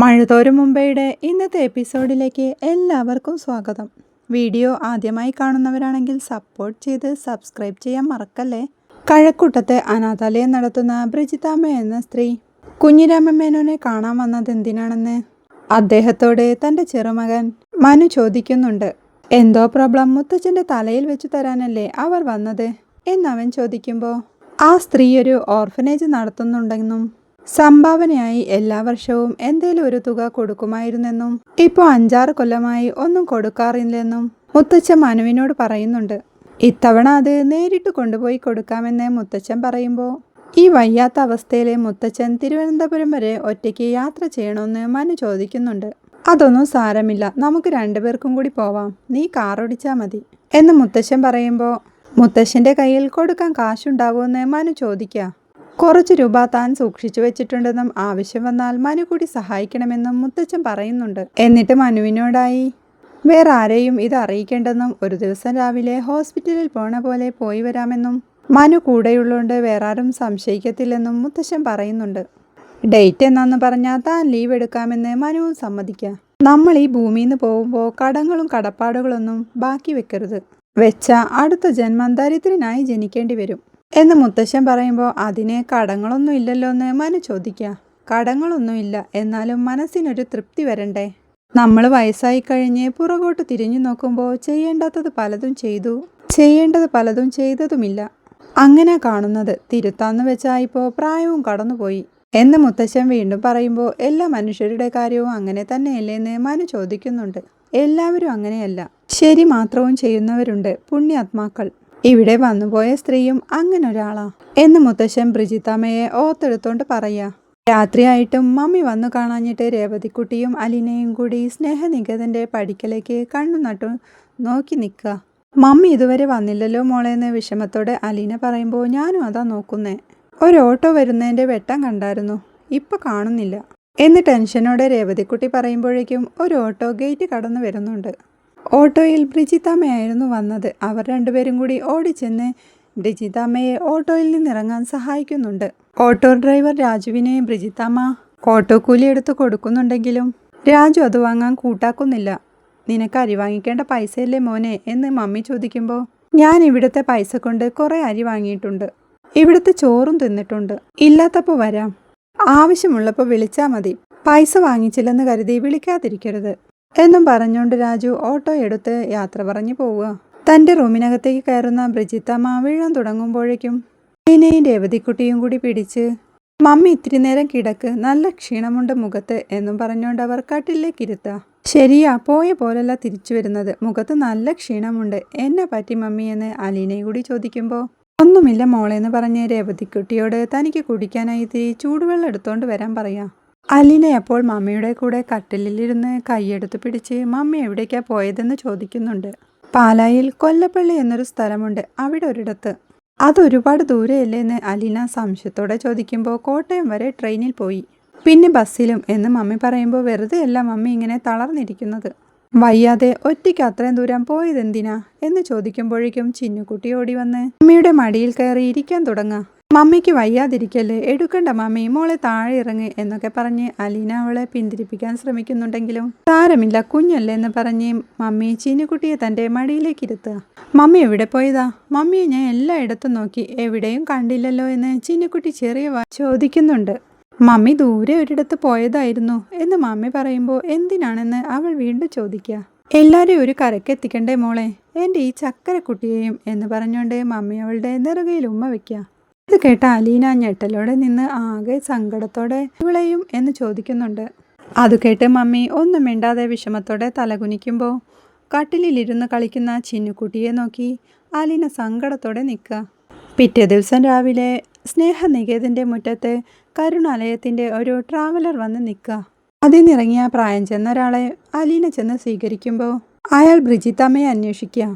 മഴതോരും മുംബൈയുടെ ഇന്നത്തെ എപ്പിസോഡിലേക്ക് എല്ലാവർക്കും സ്വാഗതം. വീഡിയോ ആദ്യമായി കാണുന്നവരാണെങ്കിൽ സപ്പോർട്ട് ചെയ്ത് സബ്സ്ക്രൈബ് ചെയ്യാൻ മറക്കല്ലേ? കഴക്കൂട്ടത്തെ അനാഥാലയം നടത്തുന്ന ബ്രിജിതാമ്മ എന്ന സ്ത്രീ കുഞ്ഞിരാമ മേനോനെ കാണാൻ വന്നത് എന്തിനാണെന്ന്? അദ്ദേഹത്തോട് തന്റെ ചെറുമകൻ മനു ചോദിക്കുന്നുണ്ട്. എന്തോ പ്രോബ്ലം മുത്തച്ഛന്റെ തലയിൽ വെച്ചു തരാനല്ലേ അവർ വന്നത്? എന്നവൻ ചോദിക്കുമ്പോൾ ആ സ്ത്രീ ഒരു ഓർഫനേജ് നടത്തുന്നുണ്ടെന്നും സംഭാവനയായി എല്ലാ വർഷവും എന്തേലും ഒരു തുക കൊടുക്കുമായിരുന്നെന്നും ഇപ്പോൾ അഞ്ചാറ് കൊല്ലമായി ഒന്നും കൊടുക്കാറില്ലെന്നും മുത്തച്ഛൻ മനുവിനോട് പറയുന്നുണ്ട്. ഇത്തവണ അത് നേരിട്ട് കൊണ്ടുപോയി കൊടുക്കാമെന്ന് മുത്തച്ഛൻ പറയുമ്പോൾ ഈ വയ്യാത്ത അവസ്ഥയിലെ മുത്തച്ഛൻ തിരുവനന്തപുരം വരെ ഒറ്റയ്ക്ക് യാത്ര ചെയ്യണമെന്ന് മനു ചോദിക്കുന്നുണ്ട്. അതൊന്നും സാരമില്ല നമുക്ക് രണ്ടുപേർക്കും കൂടി പോവാം നീ കാറോടിച്ചാൽ മതി എന്ന് മുത്തശ്ശൻ പറയുമ്പോൾ മുത്തശ്ശന്റെ കയ്യിൽ കൊടുക്കാൻ കാശുണ്ടാവുമെന്ന് മനു ചോദിക്കുക കുറച്ച് രൂപ താൻ സൂക്ഷിച്ചു വെച്ചിട്ടുണ്ടെന്നും ആവശ്യം വന്നാൽ മനു കൂടി സഹായിക്കണമെന്നും മുത്തച്ഛൻ പറയുന്നുണ്ട്. എന്നിട്ട് മനുവിനോടായി വേറെ ആരെയും ഇത് അറിയിക്കേണ്ടെന്നും ഒരു ദിവസം രാവിലെ ഹോസ്പിറ്റലിൽ പോണ പോലെ പോയി വരാമെന്നും മനു കൂടെയുള്ളതുകൊണ്ട് വേറെ ആരും സംശയിക്കത്തില്ലെന്നും മുത്തശ്ശൻ പറയുന്നുണ്ട്. ഡേറ്റ് എന്നാന്ന് പറഞ്ഞാൽ താൻ ലീവ് എടുക്കാമെന്ന് മനുവും സമ്മതിക്കുക നമ്മൾ ഈ ഭൂമിയിൽ നിന്ന് പോകുമ്പോൾ കടങ്ങളും കടപ്പാടുകളൊന്നും ബാക്കി വെക്കരുത്. വെച്ച അടുത്ത ജന്മം ദരിദ്രനായി ജനിക്കേണ്ടി വരും. എന്ന് മുത്തശ്ശൻ പറയുമ്പോൾ അതിന് കടങ്ങളൊന്നും ഇല്ലല്ലോ എന്ന് മനു ചോദിക്കുക. കടങ്ങളൊന്നുമില്ല. എന്നാലും മനസ്സിനൊരു തൃപ്തി വരണ്ടേ? നമ്മൾ വയസ്സായി കഴിഞ്ഞ് പുറകോട്ട് തിരിഞ്ഞു നോക്കുമ്പോൾ ചെയ്യേണ്ടാത്തത് പലതും ചെയ്തു. ചെയ്യേണ്ടത് പലതും ചെയ്തതുമില്ല. അങ്ങനെ കാണുന്നത് തിരുത്താന്ന് വെച്ചാൽ ഇപ്പോൾ പ്രായവും കടന്നുപോയി. എന്ന് മുത്തശ്ശൻ വീണ്ടും പറയുമ്പോൾ എല്ലാ മനുഷ്യരുടെ കാര്യവും അങ്ങനെ തന്നെയല്ലേന്ന് മനു ചോദിക്കുന്നുണ്ട്. എല്ലാവരും അങ്ങനെയല്ല. ശരി മാത്രവും ചെയ്യുന്നവരുണ്ട് പുണ്യാത്മാക്കൾ. ഇവിടെ വന്നുപോയ സ്ത്രീയും അങ്ങനെ ഒരാളാ എന്ന് മുത്തശ്ശൻ ബ്രിജിത്താമ്മയെ ഓർത്തെടുത്തോണ്ട് പറയാ. രാത്രിയായിട്ടും മമ്മി വന്നു കാണാഞ്ഞിട്ട് രേവതിക്കുട്ടിയും അലിനയും കൂടി സ്നേഹനികതന്റെ പടിക്കലേക്ക് കണ്ണു നട്ടു നോക്കി നിൽക്കുക മമ്മി ഇതുവരെ വന്നില്ലല്ലോ മോളെന്ന് വിഷമത്തോടെ അലീന പറയുമ്പോൾ ഞാനും അതാ നോക്കുന്നേ. ഒരു ഓട്ടോ വരുന്നതിന്റെ വെട്ടം കണ്ടായിരുന്നു. ഇപ്പൊ കാണുന്നില്ല. എന്ന് ടെൻഷനോടെ രേവതിക്കുട്ടി പറയുമ്പോഴേക്കും ഒരു ഓട്ടോ ഗേറ്റ് കടന്നു വരുന്നുണ്ട്. ഓട്ടോയിൽ ബ്രിജിത്താമ്മയായിരുന്നു വന്നത്. അവർ രണ്ടുപേരും കൂടി ഓടിച്ചെന്ന് ബ്രിജിത്താമ്മയെ ഓട്ടോയിൽ നിന്നിറങ്ങാൻ സഹായിക്കുന്നുണ്ട്. ഓട്ടോ ഡ്രൈവർ രാജുവിനെ ഓട്ടോ കൂലി എടുത്ത് കൊടുക്കുന്നുണ്ടെങ്കിലും രാജു അത് വാങ്ങാൻ കൂട്ടാക്കുന്നില്ല. നിനക്ക് അരി വാങ്ങിക്കേണ്ട പൈസയല്ലേ മോനെ? എന്ന് മമ്മി ചോദിക്കുമ്പോൾ ഞാൻ ഇവിടുത്തെ പൈസ കൊണ്ട് കുറേ അരി വാങ്ങിയിട്ടുണ്ട്. ഇവിടുത്തെ ചോറും തിന്നിട്ടുണ്ട്. ഇല്ലാത്തപ്പോൾ വരാം. ആവശ്യമുള്ളപ്പോൾ വിളിച്ചാൽ മതി. പൈസ വാങ്ങിച്ചില്ലെന്ന് കരുതി വിളിക്കാതിരിക്കരുത്. എന്നും പറഞ്ഞുകൊണ്ട് രാജു ഓട്ടോ എടുത്ത് യാത്ര പറഞ്ഞു പോവുക. തന്റെ റൂമിനകത്തേക്ക് കയറുന്ന ബ്രിജിത്തമ്മ വീഴാൻ തുടങ്ങുമ്പോഴേക്കും ലീനയും രേവതിക്കുട്ടിയും കൂടി പിടിച്ച് മമ്മി ഇത്തിരി നേരം കിടക്ക് നല്ല ക്ഷീണമുണ്ട് മുഖത്ത് എന്നും പറഞ്ഞുകൊണ്ട് അവർ കട്ടിലേക്ക് ഇരുത്തുക ശരിയാ പോയ പോലല്ല തിരിച്ചു വരുന്നത് മുഖത്ത് നല്ല ക്ഷീണമുണ്ട് എന്നെ പറ്റി മമ്മി എന്ന് അലീനയും കൂടി ചോദിക്കുമ്പോൾ ഒന്നുമില്ല മോളെന്ന് പറഞ്ഞ് രേവതിക്കുട്ടിയോട് തനിക്ക് കുടിക്കാനായി ഇത്തിരി ചൂടുവെള്ളം എടുത്തുകൊണ്ട് വരാൻ പറയാം. അലീന എപ്പോൾ മമ്മിയുടെ കൂടെ കട്ടിലിരുന്ന് കൈയെടുത്ത് പിടിച്ച് മമ്മി എവിടേക്കാ പോയതെന്ന് ചോദിക്കുന്നുണ്ട്. പാലായിൽ കൊല്ലപ്പള്ളി എന്നൊരു സ്ഥലമുണ്ട് അവിടെ ഒരിടത്ത്. അതൊരുപാട് ദൂരെയല്ലേ എന്ന് അലീന സംശയത്തോടെ ചോദിക്കുമ്പോൾ കോട്ടയം വരെ ട്രെയിനിൽ പോയി. പിന്നെ ബസ്സിലും എന്ന് മമ്മി പറയുമ്പോൾ വെറുതെ അല്ല മമ്മി ഇങ്ങനെ തളർന്നിരിക്കുന്നത്. വയ്യാതെ ഒറ്റയ്ക്ക് അത്രയും ദൂരം പോയതെന്തിനാ? എന്ന് ചോദിക്കുമ്പോഴേക്കും ചിന്നുകുട്ടി ഓടി വന്ന് മമ്മിയുടെ മടിയിൽ കയറി ഇരിക്കാൻ തുടങ്ങുക മമ്മിക്ക് വയ്യാതിരിക്കല്ലേ? എടുക്കണ്ട മമ്മി മോളെ താഴെ ഇറങ്ങ് എന്നൊക്കെ പറഞ്ഞ് അലീന അവളെ പിന്തിരിപ്പിക്കാൻ ശ്രമിക്കുന്നുണ്ടെങ്കിലും താരമില്ല കുഞ്ഞല്ലേ എന്ന് പറഞ്ഞ് മമ്മി ചീനുകുട്ടിയെ തന്റെ മടിയിലേക്ക് ഇരുത്തുക മമ്മി എവിടെ പോയതാ? മമ്മിയെ ഞാൻ എല്ലായിടത്തും നോക്കി എവിടെയും കണ്ടില്ലല്ലോ എന്ന് ചീനുകുട്ടി ചെറിയ ചോദിക്കുന്നുണ്ട്. മമ്മി ദൂരെ ഒരിടത്ത് പോയതായിരുന്നു എന്ന് മമ്മി പറയുമ്പോൾ എന്തിനാണെന്ന് അവൾ വീണ്ടും ചോദിക്കുക. എല്ലാവരെയും ഒരു കരക്കെത്തിക്കണ്ടേ മോളെ? എന്റെ ഈ ചക്കരക്കുട്ടിയെയും എന്ന് പറഞ്ഞുകൊണ്ട് മമ്മി അവളുടെ നെറുകയിൽ ഉമ്മ വെക്കുക ഇത് കേട്ട അലീന ഞെട്ടലോടെ നിന്ന് ആകെ സങ്കടത്തോടെ ഇവളെയും? എന്ന് ചോദിക്കുന്നുണ്ട്. അത് കേട്ട് മമ്മി ഒന്നും മിണ്ടാതെ വിഷമത്തോടെ തലകുനിക്കുമ്പോൾ കട്ടിലിരുന്ന് കളിക്കുന്ന ചിന്നുക്കുട്ടിയെ നോക്കി അലീന സങ്കടത്തോടെ നിൽക്കുക പിറ്റേ ദിവസം രാവിലെ സ്നേഹനികേതന്റെ മുറ്റത്ത് കരുണാലയത്തിന്റെ ഒരു ട്രാവലർ വന്ന് നിൽക്കുക അതിൽ നിന്നിറങ്ങിയ പ്രായം ചെന്ന ഒരാളെ അലീന ചെന്ന് സ്വീകരിക്കുമ്പോൾ അയാൾ ബ്രിജിത്തമ്മയെ അന്വേഷിക്കുക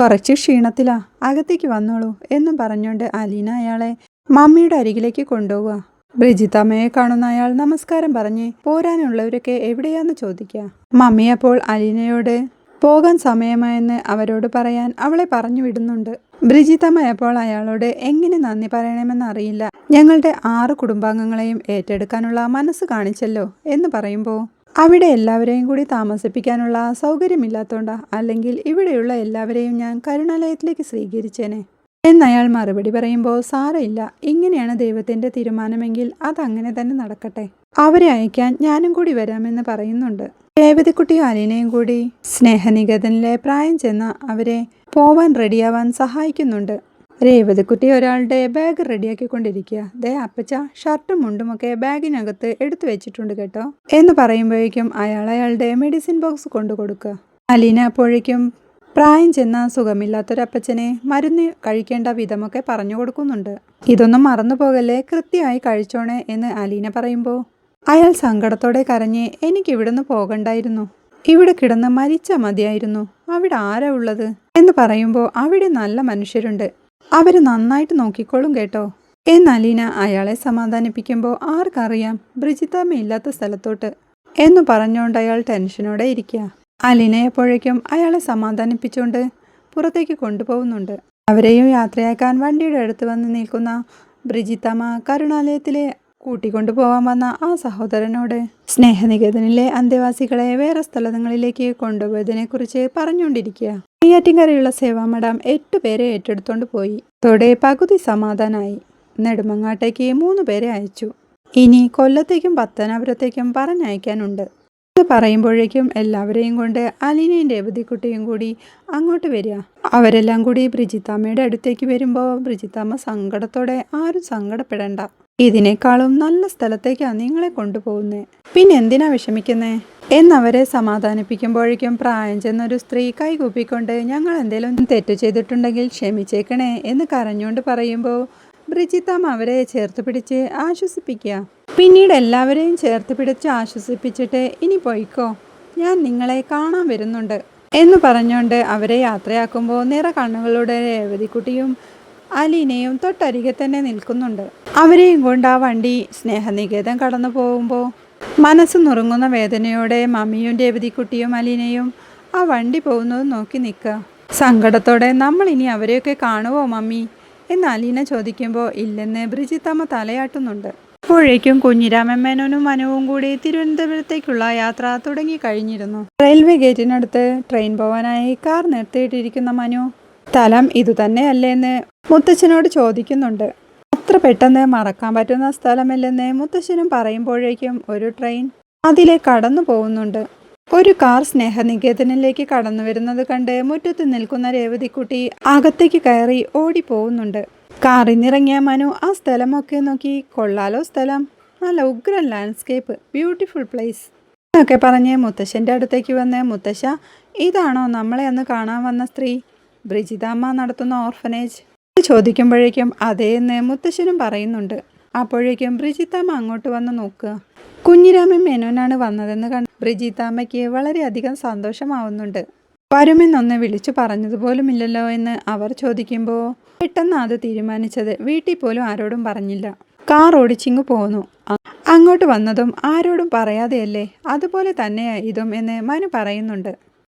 കുറച്ച് ക്ഷീണത്തിലാ. അകത്തേക്ക് വന്നോളൂ എന്നും പറഞ്ഞുകൊണ്ട് അലീന അയാളെ മമ്മിയുടെ അരികിലേക്ക് കൊണ്ടുപോവുക ബ്രിജിത്തമ്മയെ കാണുന്ന അയാൾ നമസ്കാരം പറഞ്ഞ് പോരാനുള്ളവരൊക്കെ എവിടെയാന്ന് ചോദിക്കുക മമ്മി അപ്പോൾ അലീനയോട് പോകാൻ സമയമായെന്ന് അവരോട് പറയാൻ അവളെ പറഞ്ഞു വിടുന്നുണ്ട്. ബ്രിജിത്തമ്മയപ്പോൾ അയാളോട് എങ്ങനെ നന്ദി പറയണമെന്ന് അറിയില്ല. ഞങ്ങളുടെ ആറ് കുടുംബാംഗങ്ങളെയും ഏറ്റെടുക്കാനുള്ള മനസ്സ് കാണിച്ചല്ലോ എന്ന് പറയുമ്പോൾ അവിടെ എല്ലാവരെയും കൂടി താമസിപ്പിക്കാനുള്ള സൗകര്യമില്ലാത്തോണ്ട? അല്ലെങ്കിൽ ഇവിടെയുള്ള എല്ലാവരെയും ഞാൻ കരുണാലയത്തിലേക്ക് സ്വീകരിച്ചേനെ? എന്നയാൾ മറുപടി പറയുമ്പോൾ സാരയില്ല ഇങ്ങനെയാണ് ദൈവത്തിന്റെ തീരുമാനമെങ്കിൽ അതങ്ങനെ തന്നെ നടക്കട്ടെ. അവരെ അയക്കാൻ ഞാനും കൂടി വരാമെന്ന് പറയുന്നുണ്ട്. രേവതിക്കുട്ടിയും അലീനയും കൂടി സ്നേഹനികേതനിലെ പ്രായം ചെന്ന അവരെ പോവാൻ റെഡിയാവാൻ സഹായിക്കുന്നുണ്ട്. രേവതിക്കുട്ടി ഒരാളുടെ ബാഗ് റെഡിയാക്കിക്കൊണ്ടിരിക്കുക ദേ അപ്പച്ച ഷർട്ടും മുണ്ടുമൊക്കെ ബാഗിനകത്ത് എടുത്തു വെച്ചിട്ടുണ്ട് കേട്ടോ. എന്ന് പറയുമ്പോഴേക്കും അയാൾ അയാളുടെ മെഡിസിൻ ബോക്സ് കൊണ്ടു കൊടുക്കുക. അലീന അപ്പോഴേക്കും പ്രായം ചെന്ന സുഖമില്ലാത്തൊരപ്പച്ചനെ മരുന്ന് കഴിക്കേണ്ട വിധമൊക്കെ പറഞ്ഞു കൊടുക്കുന്നുണ്ട്. ഇതൊന്നും മറന്നു പോകല്ലേ കൃത്യമായി കഴിച്ചോണേ എന്ന് അലീന പറയുമ്പോൾ അയാൾ സങ്കടത്തോടെ കരഞ്ഞ് എനിക്ക് ഇവിടുന്ന് പോകണ്ടായിരുന്നു. ഇവിടെ കിടന്ന് മരിച്ച മതിയായിരുന്നു. അവിടെ ആരാ ഉള്ളത്? എന്ന് പറയുമ്പോൾ അവിടെ നല്ല മനുഷ്യരുണ്ട്. അവർ നന്നായിട്ട് നോക്കിക്കോളും കേട്ടോ. എന്ന് അലീന അയാളെ സമാധാനിപ്പിക്കുമ്പോൾ ആർക്കറിയാം? ബ്രിജിത്താമ്മ ഇല്ലാത്ത സ്ഥലത്തോട്ട്. എന്ന് പറഞ്ഞുകൊണ്ട് അയാൾ ടെൻഷനോടെ ഇരിക്കുക. അലീന എപ്പോഴേക്കും അയാളെ സമാധാനിപ്പിച്ചുകൊണ്ട് പുറത്തേക്ക് കൊണ്ടുപോകുന്നുണ്ട്. അവരെയും യാത്രയാക്കാൻ വണ്ടിയുടെ അടുത്ത് വന്ന് നിൽക്കുന്ന ബ്രിജിത്തമ്മ കരുണാലയത്തിലെ കൂട്ടിക്കൊണ്ടു പോവാൻ വന്ന ആ സഹോദരനോട് സ്നേഹനികേതനിലെ അന്തേവാസികളെ വേറെ സ്ഥലങ്ങളിലേക്ക് കൊണ്ടുപോയതിനെക്കുറിച്ച് പറഞ്ഞുകൊണ്ടിരിക്കുക. നെയ്യാറ്റിൻകരയുള്ള സേവാ മഡാം എട്ട് പേരെ ഏറ്റെടുത്തോണ്ട് പോയി. തൊടെ പകുതി സമാധാനായി. നെടുമങ്ങാട്ടേക്ക് മൂന്ന് പേരെ അയച്ചു. ഇനി കൊല്ലത്തേക്കും പത്തനാപുരത്തേക്കും പറഞ്ഞയക്കാനുണ്ട്. ഇത് പറയുമ്പോഴേക്കും എല്ലാവരെയും കൊണ്ട് അലീനയും രേവതിക്കുട്ടിയും കൂടി അങ്ങോട്ട് വരിക. അവരെല്ലാം കൂടി ബ്രിജിത്താമ്മയുടെ അടുത്തേക്ക് വരുമ്പോൾ ബ്രിജിത്താമ്മ സങ്കടത്തോടെ ആരും സങ്കടപ്പെടണ്ട. ഇതിനേക്കാളും നല്ല സ്ഥലത്തേക്കാണ് നിങ്ങളെ കൊണ്ടുപോകുന്നേ. പിന്നെ എന്തിനാ വിഷമിക്കുന്നേ? എന്നവരെ സമാധാനിപ്പിക്കുമ്പോഴേക്കും പ്രായം ചെന്നൊരു സ്ത്രീ കൈകൂപ്പിക്കൊണ്ട് ഞങ്ങൾ എന്തെങ്കിലും തെറ്റു ചെയ്തിട്ടുണ്ടെങ്കിൽ ക്ഷമിച്ചേക്കണേ എന്ന് കരഞ്ഞുകൊണ്ട് പറയുമ്പോൾ ബ്രിജിത്താം അവരെ ചേർത്ത് പിടിച്ച് ആശ്വസിപ്പിക്കുക. പിന്നീട് എല്ലാവരെയും ചേർത്ത് പിടിച്ച് ആശ്വസിപ്പിച്ചിട്ട് ഇനി പോയിക്കോ ഞാൻ നിങ്ങളെ കാണാൻ വരുന്നുണ്ട് എന്ന് പറഞ്ഞുകൊണ്ട് അവരെ യാത്രയാക്കുമ്പോൾ നിറ കണ്ണുകളുടെ രേവതിക്കുട്ടിയും അലീനയും തൊട്ടരികെ തന്നെ നിൽക്കുന്നുണ്ട്. അവരെയും കൊണ്ട് ആ വണ്ടി സ്നേഹനികേതം കടന്നു പോകുമ്പോൾ മനസ്സ് നുറുങ്ങുന്ന വേദനയോടെ മമ്മിയും രേവതിക്കുട്ടിയും അലീനയും ആ വണ്ടി പോകുന്നത് നോക്കി നിൽക്കുക. സങ്കടത്തോടെ നമ്മൾ ഇനി അവരെയൊക്കെ കാണുമോ മമ്മി? എന്ന് അലീന ചോദിക്കുമ്പോൾ ഇല്ലെന്ന് ബ്രിജിത്തമ്മ തലയാട്ടുന്നുണ്ട്. അപ്പോഴേക്കും കുഞ്ഞിരാമമ്മേനോനും മനുവും കൂടി തിരുവനന്തപുരത്തേക്കുള്ള യാത്ര തുടങ്ങി കഴിഞ്ഞിരുന്നു. റെയിൽവേ ഗേറ്റിനടുത്ത് ട്രെയിൻ പോവാനായി കാർ നിർത്തിയിട്ടിരിക്കുന്ന മനു സ്ഥലം ഇതുതന്നെയല്ലേന്ന് മുത്തച്ഛനോട് ചോദിക്കുന്നുണ്ട്. അത്ര പെട്ടെന്ന് മറക്കാൻ പറ്റുന്ന സ്ഥലമല്ലെന്ന് മുത്തശ്ശനും പറയുമ്പോഴേക്കും ഒരു ട്രെയിൻ അതിലെ കടന്നു പോകുന്നുണ്ട്. ഒരു കാർ സ്നേഹനികേതനിലേക്ക് കടന്നു വരുന്നത് കണ്ട് മുറ്റത്ത് നിൽക്കുന്ന രേവതിക്കുട്ടി അകത്തേക്ക് കയറി ഓടിപ്പോകുന്നുണ്ട്. കാറിന്നിറങ്ങിയ മനു ആ സ്ഥലമൊക്കെ നോക്കി കൊള്ളാലോ സ്ഥലം. നല്ല ഉഗ്രൻ ലാൻഡ്സ്കേപ്പ്. Beautiful place. എന്നൊക്കെ പറഞ്ഞ് മുത്തശ്ശന്റെ അടുത്തേക്ക് വന്ന് മുത്തശ്ശ ഇതാണോ നമ്മളെ അന്ന് കാണാൻ വന്ന സ്ത്രീ? ബ്രിജിതാമ്മ നടത്തുന്ന ഓർഫനേജ്. ചോദിക്കുമ്പോഴേക്കും അതേന്ന് മുത്തശ്ശനും പറയുന്നുണ്ട്. അപ്പോഴേക്കും ബ്രിജിത്താമ്മ അങ്ങോട്ട് വന്ന് നോക്കുക കുഞ്ഞിരാമൻ മേനോനാണ് വന്നതെന്ന് കണ്ട് ബ്രിജിത്താമ്മയ്ക്ക് വളരെയധികം സന്തോഷമാവുന്നുണ്ട്. വരുമെന്നൊന്ന് വിളിച്ചു പറഞ്ഞതുപോലുമില്ലല്ലോ എന്ന് അവർ ചോദിക്കുമ്പോൾ പെട്ടെന്ന് അത് തീരുമാനിച്ചത് വീട്ടിൽ പോലും ആരോടും പറഞ്ഞില്ല. കാർ ഓടിച്ചിങ്ങ് പോന്നു. അങ്ങോട്ട് വന്നതും ആരോടും പറയാതെയല്ലേ? അതുപോലെ തന്നെയാ ഇതും എന്ന് മനു പറയുന്നുണ്ട്.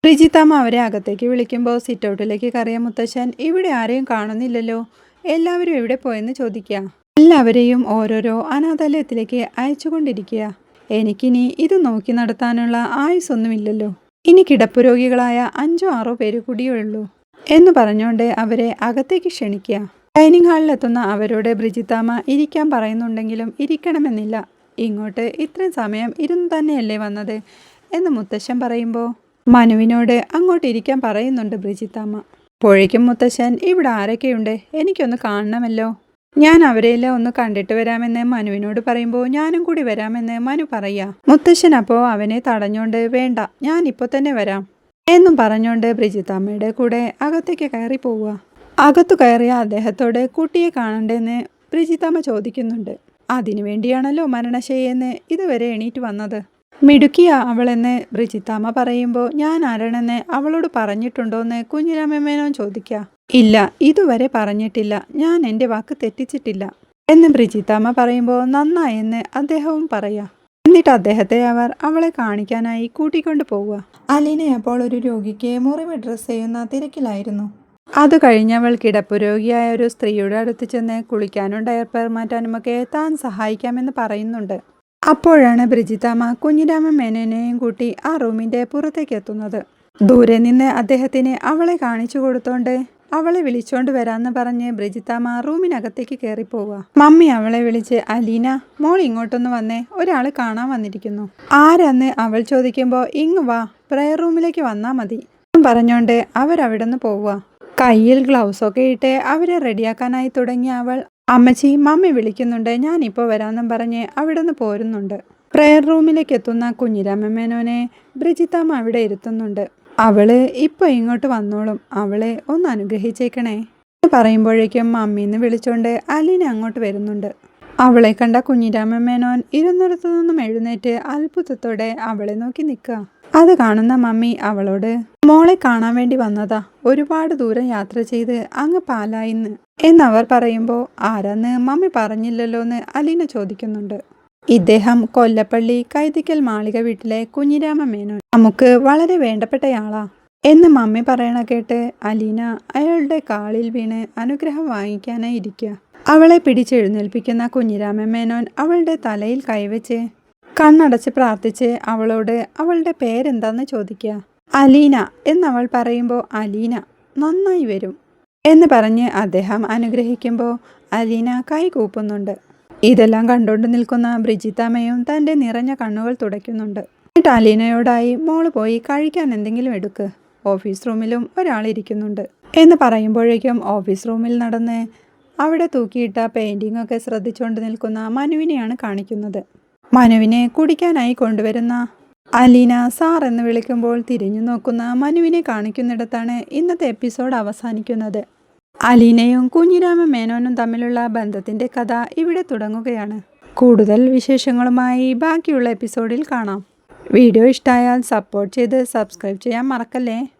റിജിത്താമ്മ അവരെ അകത്തേക്ക് വിളിക്കുമ്പോൾ സിറ്റൗട്ടിലേക്ക് കറിയ മുത്തശ്ശൻ ഇവിടെ ആരെയും കാണുന്നില്ലല്ലോ. എല്ലാവരും എവിടെ പോയെന്ന് ചോദിക്കുക. എല്ലാവരെയും ഓരോരോ അനാഥാലയത്തിലേക്ക് അയച്ചുകൊണ്ടിരിക്കുക. എനിക്കിനി ഇത് നോക്കി നടത്താനുള്ള ആയുസൊന്നുമില്ലല്ലോ. ഇനി കിടപ്പ് രോഗികളായ അഞ്ചോ ആറോ പേര് കൂടിയേ ഉള്ളൂ എന്ന് പറഞ്ഞുകൊണ്ട് അവരെ അകത്തേക്ക് ക്ഷണിക്കുക. ഡൈനിങ് ഹാളിലെത്തുന്ന അവരോട് ബ്രിജിത്താമ്മ ഇരിക്കാൻ പറയുന്നുണ്ടെങ്കിലും ഇരിക്കണമെന്നില്ല. ഇങ്ങോട്ട് ഇത്രയും സമയം ഇരുന്ന് തന്നെയല്ലേ വന്നത്? എന്ന് മുത്തശ്ശൻ പറയുമ്പോൾ മനുവിനോട് അങ്ങോട്ടിരിക്കാൻ പറയുന്നുണ്ട് ബ്രിജിത്താമ്മ. പുഴയ്ക്കും മുത്തശ്ശൻ ഇവിടെ ആരൊക്കെയുണ്ട്? എനിക്കൊന്ന് കാണണമല്ലോ. ഞാൻ അവരെയെല്ലാം ഒന്ന് കണ്ടിട്ട് വരാമെന്ന് മനുവിനോട് പറയുമ്പോൾ ഞാനും കൂടി വരാമെന്ന് മനു പറയാ. മുത്തശ്ശൻ അപ്പോൾ അവനെ തടഞ്ഞോണ്ട് വേണ്ട ഞാൻ ഇപ്പോൾ തന്നെ വരാം. എന്നും പറഞ്ഞോണ്ട് ബ്രിജിത്താമ്മയുടെ കൂടെ അകത്തേക്ക് കയറി പോവുക. അകത്തു കയറിയ അദ്ദേഹത്തോട് കുട്ടിയെ കാണണ്ടെന്ന് ബ്രിജിത്താമ്മ ചോദിക്കുന്നുണ്ട്. അതിനു വേണ്ടിയാണല്ലോ മരണശയെന്ന് ഇതുവരെ എണീറ്റ് വന്നത്. മിടുക്കിയ അവളെന്ന് ബ്രിജിത്താമ്മ പറയുമ്പോൾ ഞാൻ ആരാണെന്ന് അവളോട് പറഞ്ഞിട്ടുണ്ടോന്ന് കുഞ്ഞിരാമേനോൻ ചോദിക്കുക ഇല്ല ഇതുവരെ പറഞ്ഞിട്ടില്ല. ഞാൻ എന്റെ വാക്ക് തെറ്റിച്ചിട്ടില്ല. എന്ന് ബ്രിജിത്താമ്മ പറയുമ്പോൾ നന്നായെന്ന് അദ്ദേഹവും പറയാ. എന്നിട്ട് അദ്ദേഹത്തെ അവർ അവളെ കാണിക്കാനായി കൂട്ടിക്കൊണ്ടു പോവുക. അലീന അപ്പോൾ ഒരു രോഗിക്ക് മുറിവ് ഡ്രസ് ചെയ്യുന്ന തിരക്കിലായിരുന്നു. അത് കഴിഞ്ഞവൾ കിടപ്പ് രോഗിയായ ഒരു സ്ത്രീയുടെ അടുത്ത് ചെന്ന് കുളിക്കാനും ഡയപ്പർ മാറ്റാനുമൊക്കെ താൻ സഹായിക്കാമെന്ന് പറയുന്നുണ്ട്. അപ്പോഴാണ് ബ്രിജിതാമ്മ കുഞ്ഞിരാമ മേനനെയും കൂട്ടി ആ റൂമിന്റെ പുറത്തേക്ക് എത്തുന്നത്. ദൂരെ നിന്ന് അദ്ദേഹത്തിന് അവളെ കാണിച്ചു കൊടുത്തോണ്ട് അവളെ വിളിച്ചോണ്ട് വരാന്ന് പറഞ്ഞ് ബ്രിജിത്താമ്മ റൂമിനകത്തേക്ക് കയറിപ്പോവുക മമ്മി അവളെ വിളിച്ച് അലീന മോൾ ഇങ്ങോട്ടൊന്ന് വന്നേ ഒരാൾ കാണാൻ വന്നിരിക്കുന്നു. ആരെന്ന് അവൾ ചോദിക്കുമ്പോൾ ഇങ് വാ പ്രയർ റൂമിലേക്ക് വന്നാ മതി. പറഞ്ഞോണ്ട് അവരവിടെ നിന്ന് പോവുക കയ്യിൽ ഗ്ലൗസ് ഒക്കെ ഇട്ട് അവരെ റെഡിയാക്കാനായി തുടങ്ങിയ അവൾ അമ്മച്ചി മമ്മി വിളിക്കുന്നുണ്ട്. ഞാനിപ്പോൾ വരാമെന്നും പറഞ്ഞ് അവിടെ നിന്ന് പോരുന്നുണ്ട്. പ്രെയർ റൂമിലേക്ക് എത്തുന്ന കുഞ്ഞിരാമ മേനോനെ ബ്രിജിത്താമ്മ അവിടെ ഇരുത്തുന്നുണ്ട്. അവൾ ഇപ്പൊ ഇങ്ങോട്ട് വന്നോളും. അവളെ ഒന്ന് അനുഗ്രഹിച്ചേക്കണേ. പറയുമ്പോഴേക്കും മമ്മീന്ന് വിളിച്ചോണ്ട് അലീന അങ്ങോട്ട് വരുന്നുണ്ട്. അവളെ കണ്ട കുഞ്ഞിരാമ മേനോൻ ഇരുന്നിടത്തു നിന്നും എഴുന്നേറ്റ് അത്ഭുതത്തോടെ അവളെ നോക്കി നിൽക്കുക. അത് കാണുന്ന മമ്മി അവളോട് മോളെ കാണാൻ വേണ്ടി വന്നതാ. ഒരുപാട് ദൂരം യാത്ര ചെയ്ത് അങ്ങ് പാലായിന്ന്. എന്നവർ പറയുമ്പോൾ ആരാന്ന് മമ്മി പറഞ്ഞില്ലല്ലോ എന്ന് അലീന ചോദിക്കുന്നുണ്ട്. ഇദ്ദേഹം കൊല്ലപ്പള്ളി കൈതിക്കൽ മാളിക വീട്ടിലെ കുഞ്ഞിരാമ മേനോൻ. നമുക്ക് വളരെ വേണ്ടപ്പെട്ടയാളാ. എന്ന് മമ്മി പറയണ കേട്ട് അലീന അയാളുടെ കാളിൽ വീണ് അനുഗ്രഹം വാങ്ങിക്കാനായി ഇരിക്കുക അവളെ പിടിച്ചെഴുന്നേൽപ്പിക്കുന്ന കുഞ്ഞിരാമ മേനോൻ അവളുടെ തലയിൽ കൈവച്ച് കണ്ണടച്ച് പ്രാർത്ഥിച്ച് അവളോട് അവളുടെ പേരെന്താന്ന് ചോദിക്കുക അലീന എന്നവൾ പറയുമ്പോൾ അലീന നന്നായി വരും എന്ന് പറഞ്ഞ് അദ്ദേഹം അനുഗ്രഹിക്കുമ്പോൾ അലീന കൈ കൂപ്പുന്നുണ്ട്. ഇതെല്ലാം കണ്ടുകൊണ്ട് നിൽക്കുന്ന ബ്രിജിത്താമ്മയും തന്റെ നിറഞ്ഞ കണ്ണുകൾ തുടയ്ക്കുന്നുണ്ട്. എന്നിട്ട് അലീനയോടായി മോൾ പോയി കഴിക്കാൻ എന്തെങ്കിലും എടുക്ക്. ഓഫീസ് റൂമിലും ഒരാൾ ഇരിക്കുന്നുണ്ട് എന്ന് പറയുമ്പോഴേക്കും ഓഫീസ് റൂമിൽ നടന്ന് അവിടെ തൂക്കിയിട്ട പെയിന്റിംഗ് ഒക്കെ ശ്രദ്ധിച്ചുകൊണ്ട് നിൽക്കുന്ന മനുവിനെയാണ് കാണിക്കുന്നത്. മനുവിനെ കുടിക്കാനായി കൊണ്ടുവരുന്ന അലീന സാർ എന്ന് വിളിക്കുമ്പോൾ തിരിഞ്ഞു നോക്കുന്ന മനുവിനെ കാണിക്കുന്നിടത്താണ് ഇന്നത്തെ എപ്പിസോഡ് അവസാനിക്കുന്നത്. അലീനയും കുഞ്ഞിരാമ മേനോനും തമ്മിലുള്ള ബന്ധത്തിന്റെ കഥ ഇവിടെ തുടങ്ങുകയാണ്. കൂടുതൽ വിശേഷങ്ങളുമായി ബാക്കിയുള്ള എപ്പിസോഡിൽ കാണാം. വീഡിയോ ഇഷ്ടമായാൽ സപ്പോർട്ട് ചെയ്ത് സബ്സ്ക്രൈബ് ചെയ്യാൻ മറക്കല്ലേ?